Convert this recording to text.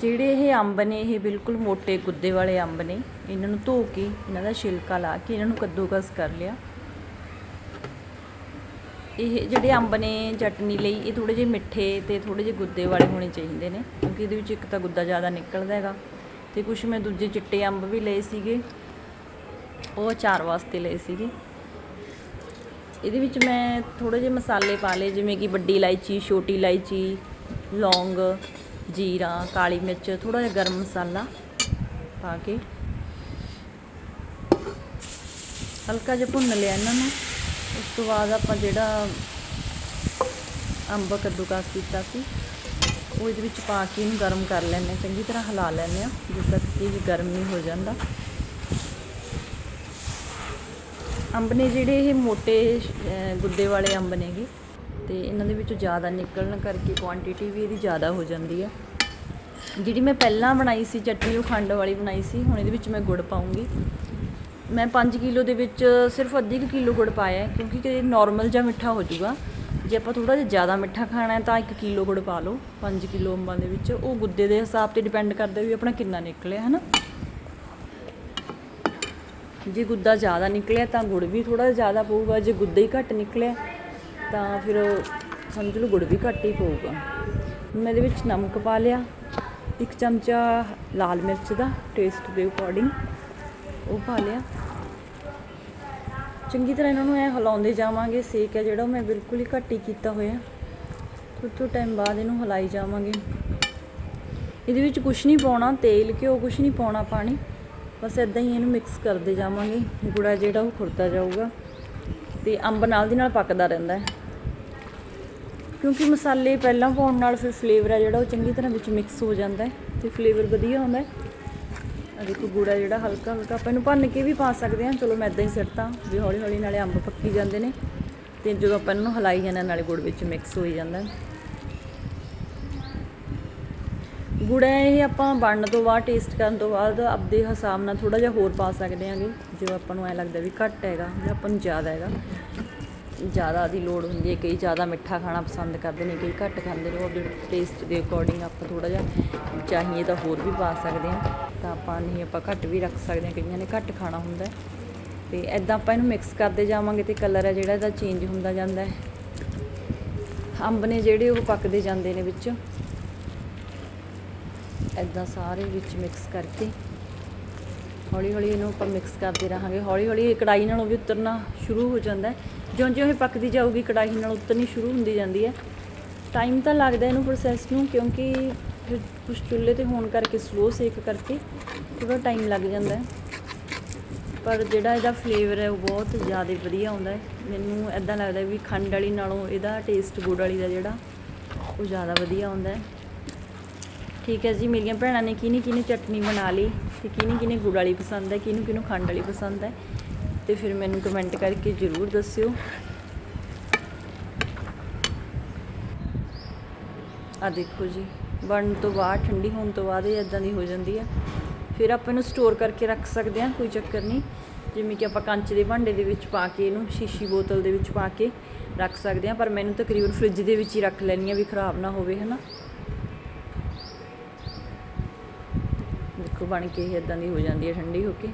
ਜਿਹੜੇ ਇਹ ਅੰਬ ਨੇ, ਇਹ ਬਿਲਕੁਲ ਮੋٹے ਗੁੱਦੇ ਵਾਲੇ ਅੰਬ ਨੇ। ਇਹਨਾਂ ਨੂੰ ਧੋ ਕੇ, ਇਹਨਾਂ ਦਾ ਛਿਲਕਾ ਲਾ ਕੇ, ਇਹਨਾਂ ਨੂੰ ਕੱਦੂਕਸ ਕਰ ਲਿਆ। ਇਹ ਜਿਹੜੇ ਅੰਬ ਨੇ ਚਟਨੀ ਲਈ, ਇਹ ਥੋੜੇ ਜਿਹੇ ਮਿੱਠੇ ਤੇ ਥੋੜੇ ਜਿਹੇ ਗੁੱਦੇ ਵਾਲੇ ਹੋਣੇ ਚਾਹੀਦੇ ਨੇ, ਕਿਉਂਕਿ ਇਹਦੇ ਵਿੱਚ ਇੱਕ ਤਾਂ ਗੁੱਦਾ ਜ਼ਿਆਦਾ ਨਿਕਲਦਾ ਹੈਗਾ। ਤੇ ਕੁਝ ਮੈਂ ਦੂਜੇ ਚਿੱਟੇ ਅੰਬ ਵੀ ਲਏ ਸੀਗੇ, ਉਹ ਅਚਾਰ ਵਾਸਤੇ ਲਏ ਸੀਗੇ। ਇਹਦੇ ਵਿੱਚ ਮੈਂ ਥੋੜੇ ਜਿਹੇ ਮਸਾਲੇ ਪਾ ਲਏ, ਜਿਵੇਂ ਕਿ ਵੱਡੀ ਇਲਾਇਚੀ, ਛੋਟੀ ਇਲਾਇਚੀ, ਲੌਂਗ, ਜੀਰਾ, ਕਾਲੀ ਮਿਰਚ ਥੋੜਾ ਜਿਹਾ ਗਰਮ ਮਸਾਲਾ ਪਾ ਕੇ। ਹਲਕਾ ਜਿਹਾ ਭੁੰਨ ਲਿਆ ਇਹਨਾਂ ਨੂੰ। ਉਸ ਤੋਂ ਬਾਅਦ ਆਪਾਂ ਜਿਹੜਾ ਅੰਬ ਕੱਦੂਕਸ ਕੀਤਾ ਸੀ, ਉਹ ਇਹਦੇ ਵਿੱਚ ਪਾ ਕੇ ਇਹਨੂੰ ਗਰਮ ਕਰ ਲੈਂਦੇ ਹਾਂ। ਚੰਗੀ ਤਰ੍ਹਾਂ ਹਿਲਾ ਲੈਂਦੇ ਹਾਂ, ਜਿਸ ਤੱਕ ਕਿ ਗਰਮ ਨਹੀਂ ਹੋ ਜਾਂਦਾ। ਅੰਬ ਨੇ ਜਿਹੜੇ ਇਹ ਮੋਟੇ ਗੁੱਦੇ ਵਾਲੇ ਅੰਬ ਨੇਗੇ। ਤੇ ਇਹਨਾਂ ਦੇ ਵਿੱਚੋਂ ਜ਼ਿਆਦਾ ਨਿਕਲਣ ਕਰਕੇ ਕੁਆਂਟੀਟੀ ਵੀ ਇਹਦੀ ਜ਼ਿਆਦਾ ਹੋ ਜਾਂਦੀ ਹੈ ਜਿਹੜੀ ਮੈਂ ਪਹਿਲਾਂ ਬਣਾਈ ਸੀ ਚਟਨੀ ਉਹ ਖੰਡ ਵਾਲੀ ਬਣਾਈ ਸੀ, ਹੁਣ ਇਹਦੇ ਵਿੱਚ ਮੈਂ ਗੁੜ ਪਾਉਂਗੀ। ਮੈਂ 5 ਕਿਲੋ ਦੇ ਵਿੱਚ ਸਿਰਫ ਅੱਧੀ ਕੁ ਕਿਲੋ ਗੁੜ ਪਾਇਆ, ਕਿਉਂਕਿ ਕਿ ਨਾਰਮਲ ਜਿਹਾ ਮਿੱਠਾ ਹੋ ਜਾਊਗਾ। ਜੇ ਆਪਾਂ ਥੋੜਾ ਜਿਹਾ ਜ਼ਿਆਦਾ ਮਿੱਠਾ ਖਾਣਾ ਹੈ, ਤਾਂ 1 ਕਿਲੋ ਗੁੜ ਪਾ ਲਓ। 5 ਕਿਲੋ ਅੰਬਾਂ ਦੇ ਵਿੱਚ, ਉਹ ਗੁੱਦੇ ਦੇ ਹਿਸਾਬ ਤੇ ਡਿਪੈਂਡ ਕਰਦਾ ਵੀ ਆਪਣਾ ਕਿੰਨਾ ਨਿਕਲਿਆ ਹੈ ਨਾ ਜੇ ਗੁੱਦਾ ਜ਼ਿਆਦਾ ਨਿਕਲਿਆ ਤਾਂ ਗੁੜ ਵੀ ਥੋੜਾ ਜ਼ਿਆਦਾ ਪਊਗਾ, ਜੇ ਗੁੱਦਾ ਹੀ ਘੱਟ ਨਿਕਲਿਆ ਤਾਂ ਫਿਰ ਸਮਝ ਲਓ ਗੁੜ ਵੀ ਘੱਟ ਹੀ ਪਊਗਾ। ਮੈਂ ਇਹਦੇ ਵਿੱਚ ਨਮਕ ਪਾ ਲਿਆ, ਇੱਕ ਚਮਚਾ ਲਾਲ ਮਿਰਚ ਦਾ ਟੇਸਟ ਦੇ ਅਕੋਰਡਿੰਗ ਉਹ ਪਾ ਲਿਆ। ਚੰਗੀ ਤਰ੍ਹਾਂ ਇਹਨਾਂ ਨੂੰ ਐ ਹਿਲਾਉਂਦੇ ਜਾਵਾਂਗੇ, ਸੇਕ ਹੈ ਜਿਹੜਾ, ਉਹ ਮੈਂ ਬਿਲਕੁਲ ਹੀ ਘੱਟ ਹੀ ਕੀਤਾ ਹੋਇਆ। ਥੋੜ੍ਹੇ ਥੋੜ੍ਹੇ ਟਾਈਮ ਬਾਅਦ ਇਹਨੂੰ ਹਿਲਾਈ ਜਾਵਾਂਗੇ। ਇਹਦੇ ਵਿੱਚ ਕੁਝ ਨਹੀਂ ਪਾਉਣਾ, ਤੇਲ ਘਿਓ ਕੁਝ ਨਹੀਂ ਪਾਉਣਾ ਪਾਣੀ। ਬਸ ਇਦਾਂ ਹੀ ਇਹਨੂੰ ਮਿਕਸ ਕਰਦੇ ਜਾਵਾਂਗੇ। ਗੁੜਾ ਜਿਹੜਾ ਉਹ ਖੁਰਦਾ ਜਾਊਗਾ ਤੇ ਅੰਬ ਨਾਲ ਦੀ ਨਾਲ ਪੱਕਦਾ ਰਹਿੰਦਾ ਹੈ। ਕਿਉਂਕਿ ਮਸਾਲੇ ਪਹਿਲਾਂ ਪਾਉਣ ਨਾਲ ਫਿਰ ਫਲੇਵਰ ਹੈ ਜਿਹੜਾ ਉਹ ਚੰਗੀ ਤਰ੍ਹਾਂ ਵਿੱਚ ਮਿਕਸ ਹੋ ਜਾਂਦਾ ਹੈ ਤੇ ਫਲੇਵਰ ਵਧੀਆ ਆਉਂਦਾ ਹੈ। ਆ ਦੇਖੋ ਗੂੜਾ ਜਿਹੜਾ ਹਲਕਾ ਹਲਕਾ ਆਪਾਂ ਇਹਨੂੰ ਭੰਨ ਕੇ ਵੀ ਪਾ ਸਕਦੇ ਹਾਂ। ਚਲੋ ਮੈਂ ਇਦਾਂ ਹੀ ਸਿੱਟਾਂ ਵੀ ਹੌਲੀ ਹੌਲੀ ਨਾਲੇ ਅੰਬ ਪੱਕੀ ਜਾਂਦੇ ਨੇ ਤੇ ਜਦੋਂ ਆਪਾਂ ਇਹਨੂੰ ਨੂੰ ਹਲਾਈ ਜਾਂਦੇ ਨਾਲੇ ਗੁੜ ਵਿੱਚ ਮਿਕਸ ਹੋਈ ਜਾਂਦਾ ਹੈ ਗੁੜ ਹੈ ਇਹ ਆਪਾਂ ਬਣਨ ਤੋਂ ਬਾਅਦ ਟੇਸਟ ਕਰਨ ਤੋਂ ਬਾਅਦ ਆਪਦੇ ਹਿਸਾਬ ਨਾਲ ਥੋੜਾ ਜਿਹਾ ਹੋਰ ਪਾ ਸਕਦੇ ਹਾਂਗੇ ਜੇ ਆਪਾਂ ਨੂੰ ਐ ਲੱਗਦਾ ਵੀ ਘੱਟ ਹੈਗਾ ਜਾਂ ਆਪਾਂ ਨੂੰ ਜ਼ਿਆਦਾ ਹੈਗਾ। ਜ਼ਿਆਦਾ ਦੀ ਲੋੜ ਹੁੰਦੀ ਹੈ, ਕਈ ਜ਼ਿਆਦਾ ਮਿੱਠਾ ਖਾਣਾ ਪਸੰਦ ਕਰਦੇ ਨੇ, ਕਈ ਘੱਟ ਖਾਂਦੇ ਨੇ, ਉਹ ਆਪਣੇ ਟੇਸਟ ਦੇ ਅਕੋਰਡਿੰਗ ਆਪਾਂ ਥੋੜਾ ਜਿਹਾ ਚਾਹੀਏ ਤਾਂ ਹੋਰ ਵੀ ਪਾ ਸਕਦੇ ਹਾਂ। ਤਾਂ ਆਪਾਂ ਨਹੀਂ, ਆਪਾਂ ਘੱਟ ਵੀ ਰੱਖ ਸਕਦੇ ਹਾਂ, ਕਈਆਂ ਨੇ ਘੱਟ ਖਾਣਾ ਹੁੰਦਾ ਹੈ। ਤੇ ਐਦਾਂ ਆਪਾਂ ਇਹਨੂੰ ਮਿਕਸ ਕਰਦੇ ਜਾਵਾਂਗੇ ਤੇ ਕਲਰ ਹੈ ਜਿਹੜਾ ਇਹਦਾ ਚੇਂਜ ਹੁੰਦਾ ਜਾਂਦਾ ਹੈ। ਅੰਬ ਨੇ ਜਿਹੜੇ ਉਹ ਪੱਕਦੇ ਜਾਂਦੇ ਨੇ ਵਿੱਚ। ਐਦਾਂ ਸਾਰੇ ਵਿੱਚ ਮਿਕਸ ਕਰਕੇ ਹੌਲੀ ਹੌਲੀ ਇਹਨੂੰ ਆਪਾਂ ਮਿਕਸ ਕਰਦੇ ਰਹਾਂਗੇ। ਹੌਲੀ ਹੌਲੀ ਇਹ ਕੜਾਈ ਨਾਲੋਂ ਵੀ ਉਤਰਨਾ ਸ਼ੁਰੂ ਹੋ ਜਾਂਦਾ ਜਿਉਂ-ਜਿਉਂ ਇਹ ਪੱਕਦੀ ਜਾਊਗੀ ਕੜਾਈ ਨਾਲ ਉਤਰਨੀ ਸ਼ੁਰੂ ਹੁੰਦੀ ਜਾਂਦੀ ਹੈ। ਟਾਈਮ ਤਾਂ ਲੱਗਦਾ ਇਹਨੂੰ ਪ੍ਰੋਸੈਸ ਨੂੰ, ਕਿਉਂਕਿ ਫਿਰ ਕੁਝ ਚੁੱਲ੍ਹੇ ਤੇ ਹੋਣ ਕਰਕੇ ਸਲੋ ਸੇਕ ਕਰਕੇ ਥੋੜਾ ਟਾਈਮ ਲੱਗ ਜਾਂਦਾ ਹੈ। ਪਰ ਜਿਹੜਾ ਇਹਦਾ ਫਲੇਵਰ ਹੈ, ਉਹ ਬਹੁਤ ਜ਼ਿਆਦਾ ਵਧੀਆ ਆਉਂਦਾ ਹੈ। ਮੈਨੂੰ ਐਦਾਂ ਲੱਗਦਾ ਵੀ ਖੰਡ ਵਾਲੀ ਨਾਲੋਂ ਇਹਦਾ ਟੇਸਟ ਗੁੜ ਵਾਲੀ ਦਾ ਜਿਹੜਾ, ਉਹ ਜ਼ਿਆਦਾ ਵਧੀਆ ਆਉਂਦਾ ਹੈ। ਠੀਕ ਹੈ ਜੀ, ਮੇਰੀਆਂ ਭੈਣਾਂ ਨੇ ਕਿਹਨੀ ਕਿਹਨੀ ਚਟਨੀ ਬਣਾ ਲਈ ਤੇ ਕਿਹਨੀ ਕਿਹਨੇ ਗੁੜ ਵਾਲੀ ਪਸੰਦ ਹੈ, ਕਿਹਨੂੰ ਕਿਹਨੂੰ ਖੰਡ ਵਾਲੀ ਪਸੰਦ ਹੈ। ਤੇ ਫਿਰ ਮੈਨੂੰ ਕਮੈਂਟ ਕਰਕੇ ਜ਼ਰੂਰ ਦੱਸਿਓ। ਆ ਦੇਖੋ ਜੀ, ਬਣਨ ਤੋਂ ਬਾਅਦ, ਠੰਡੀ ਹੋਣ ਤੋਂ ਬਾਅਦ ਇਹ ਇਦਾਂ ਦੀ ਹੋ ਜਾਂਦੀ ਹੈ। ਫਿਰ ਆਪਾਂ ਇਹਨੂੰ ਸਟੋਰ ਕਰਕੇ ਰੱਖ ਸਕਦੇ ਹਾਂ, ਕੋਈ ਚੱਕਰ ਨਹੀਂ। ਜਿਵੇਂ ਕਿ ਆਪਾਂ ਕੰਚ ਦੇ ਭਾਂਡੇ ਦੇ ਵਿੱਚ ਪਾ ਕੇ ਇਹਨੂੰ, ਸ਼ੀਸ਼ੀ ਬੋਤਲ ਦੇ ਵਿੱਚ ਪਾ ਕੇ ਰੱਖ ਸਕਦੇ ਹਾਂ, ਪਰ ਮੈਨੂੰ ਤਕਰੀਬਨ ਫ੍ਰਿਜ ਦੇ ਵਿੱਚ ਹੀ ਰੱਖ ਲੈਣੀ ਆ ਵੀ ਖਰਾਬ ਨਾ ਹੋਵੇ, ਹਨਾ। ਬਣ ਕੇ ਇਹ ਇਦਾਂ ਦੀ ਹੋ ਜਾਂਦੀ ਹੈ ਠੰਡੀ ਹੋ ਕੇ।